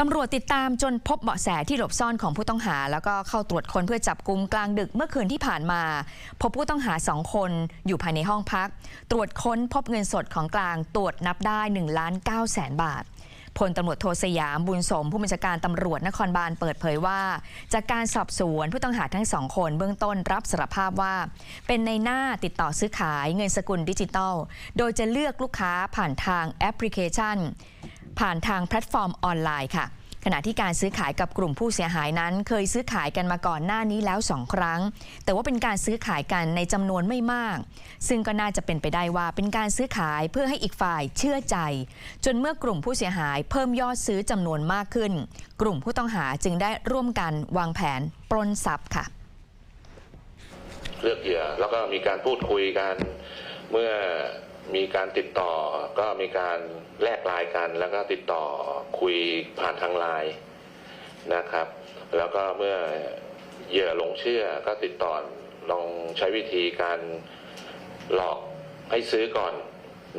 ตำรวจติดตามจนพบเบาะแสที่หลบซ่อนของผู้ต้องหา แล้วก็เข้าตรวจคนเพื่อจับกุมกลางดึกเมื่อคืนที่ผ่านมา พบผู้ต้องหาสองคนอยู่ภายในห้องพัก ตรวจค้นพบเงินสดของกลางตรวจนับได้1ล้าน9แสนบาทพลตำรวจโทสยามบุญสม ผู้บัญชาการตำรวจนครบาลเปิดเผยว่า จากการสอบสวนผู้ต้องหาทั้งสองคนเบื้องต้นรับสารภาพว่า เป็นในหน้าติดต่อซื้อขายเงินสกุลดิจิทัลโดยจะเลือกลูกค้าผ่านทางแอปพลิเคชัน ผ่านทางแพลตฟอร์มออนไลน์ค่ะ ขณะที่การซื้อขายกับกลุ่มผู้เสียหายนั้น เคยซื้อขายกันมาก่อนหน้านี้แล้วสองครั้ง แต่ว่าเป็นการซื้อขายกันในจำนวนไม่มาก ซึ่งก็น่าจะเป็นไปได้ว่าเป็นการซื้อขายเพื่อให้อีกฝ่ายเชื่อใจ จนเมื่อกลุ่มผู้เสียหายเพิ่มยอดซื้อจำนวนมากขึ้น กลุ่มผู้ต้องหาจึงได้ร่วมกันวางแผนปล้นทรัพย์ค่ะเลือกเหยื่อแล้วก็มีการพูดคุยกันเมื่อ มีการติดต่อก็มีการแลกไลน์กัน แล้วก็ติดต่อคุยผ่านทางไลน์นะครับ แล้วก็เมื่อเหยื่อหลงเชื่อก็ติดต่อลองใช้วิธีการหลอกให้ซื้อก่อน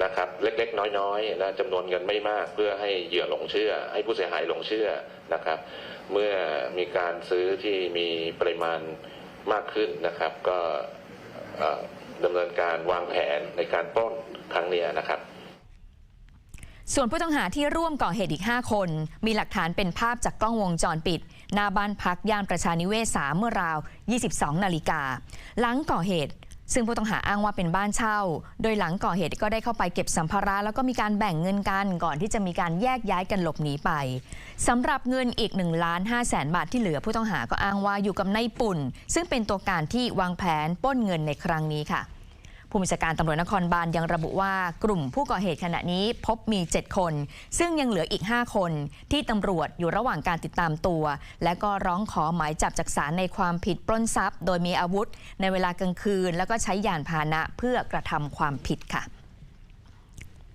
นะครับ เล็กๆ น้อยๆนะจำนวนเงินไม่มากเพื่อให้เหยื่อหลงเชื่อ ให้ผู้เสียหายหลงเชื่อนะครับ เมื่อมีการซื้อที่มีปริมาณมากขึ้นนะครับ ก็ดำเนินการวางแผนในการปล้นครั้ง เนี้ยนะครับส่วนผู้ต้องหาที่ร่วมก่อเหตุอีก 5 คน มีหลักฐานเป็นภาพจากกล้องวงจรปิด หน้าบ้านพักย่านประชานิเวศ3เมื่อราว 22 นาฬิกา หลังก่อเหตุ ซึ่งผู้ต้องหาอ้างว่าเป็นบ้านเช่า โดยหลังก่อเหตุก็ได้เข้าไปเก็บสัมภาระ แล้วก็มีการแบ่งเงินกันก่อนที่จะมีการแยกย้ายกันหลบหนีไปสำหรับเงินอีก1ล้าน5แสนบาทที่เหลือผู้ต้องหาก็อ้างว่าอยู่กับนายปุ่น ซึ่งเป็นตัวการที่วางแผนป้นเงินในครั้งนี้ค่ะ ผู้บัญชาการตำรวจนครบาลยังระบุว่ากลุ่มผู้ก่อเหตุขณะนี้พบมี 7 คน ซึ่งยังเหลืออีก 5 คน ที่ตำรวจอยู่ระหว่างการติดตามตัว และก็ร้องขอหมายจับจากศาลในความผิดปล้นทรัพย์ โดยมีอาวุธ ในเวลากลางคืน แล้วก็ใช้ยานพาหนะเพื่อกระทำความผิดค่ะ